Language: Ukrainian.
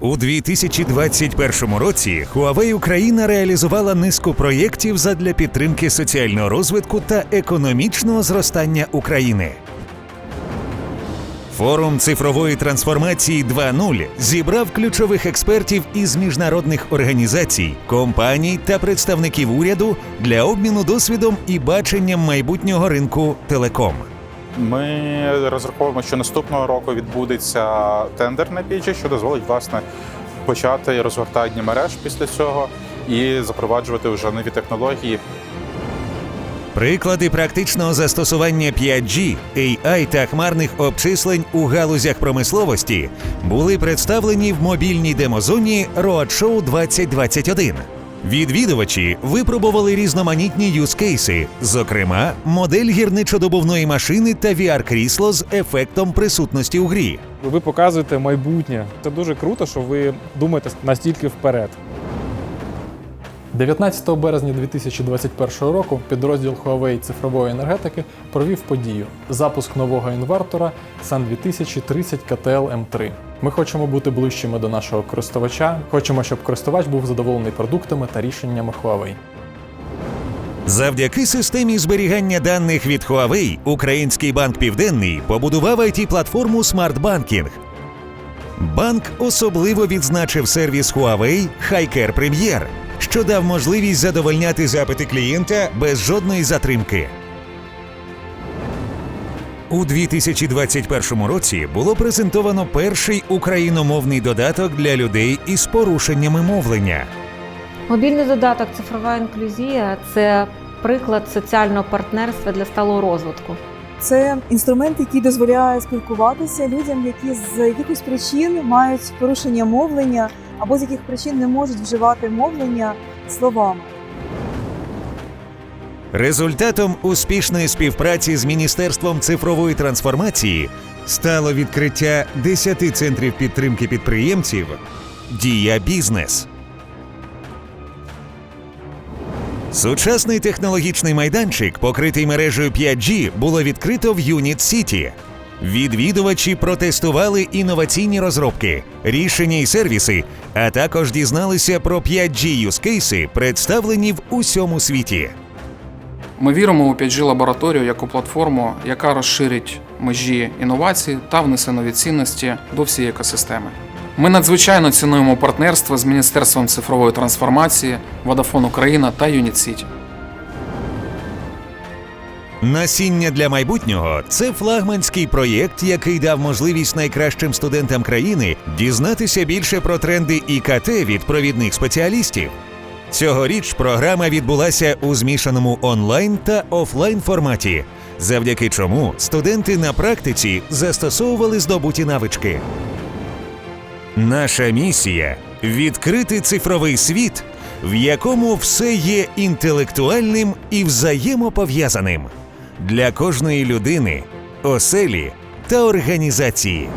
У 2021 році Huawei Україна реалізувала низку проєктів задля підтримки соціального розвитку та економічного зростання України. Форум цифрової трансформації 2.0 зібрав ключових експертів із міжнародних організацій, компаній та представників уряду для обміну досвідом і баченням майбутнього ринку телеком. Ми розраховуємо, що наступного року відбудеться тендер на пічі, що дозволить власне почати розгортання мереж після цього і запроваджувати вже нові технології. Приклади практичного застосування 5G, AI та хмарних обчислень у галузях промисловості були представлені в мобільній демозоні Roadshow 2021. Відвідувачі випробували різноманітні юзкейси, зокрема, модель гірничодобувної машини та VR-крісло з ефектом присутності у грі. Ви показуєте майбутнє. Це дуже круто, що ви думаєте настільки вперед. 19 березня 2021 року підрозділ Huawei цифрової енергетики провів подію запуск нового інвертора Sun 2030 KTL M3. Ми хочемо бути ближчими до нашого користувача. Хочемо, щоб користувач був задоволений продуктами та рішеннями Huawei. Завдяки системі зберігання даних від Huawei, Український банк Південний побудував it платформу Smart Banking. Банк особливо відзначив сервіс Huawei HiCare Premier, що дав можливість задовольняти запити клієнта без жодної затримки. У 2021 році було презентовано перший україномовний додаток для людей із порушеннями мовлення. Мобільний додаток Цифрова інклюзія це приклад соціального партнерства для сталого розвитку. Це інструмент, який дозволяє спілкуватися людям, які з якихось причин мають порушення мовлення або з яких причин не можуть вживати мовлення словами. Результатом успішної співпраці з Міністерством цифрової трансформації стало відкриття 10 центрів підтримки підприємців Дія Бізнес. Сучасний технологічний майданчик, покритий мережею 5G, було відкрито в Юніт Сіті. Відвідувачі протестували інноваційні розробки, рішення і сервіси, а також дізналися про 5G юзкейси, представлені в усьому світі. Ми віримо у 5G лабораторію як у платформу, яка розширить межі інновацій та внесе нові цінності до всієї екосистеми. Ми надзвичайно цінуємо партнерство з Міністерством цифрової трансформації, Vodafone Україна та City. Насіння для майбутнього це флагманський проєкт, який дав можливість найкращим студентам країни дізнатися більше про тренди ІКТ від провідних спеціалістів. Цьогоріч програма відбулася у змішаному онлайн та офлайн форматі, завдяки чому студенти на практиці застосовували здобуті навички. Наша місія відкрити цифровий світ, в якому все є інтелектуальним і взаємопов'язаним для кожної людини, оселі та організації.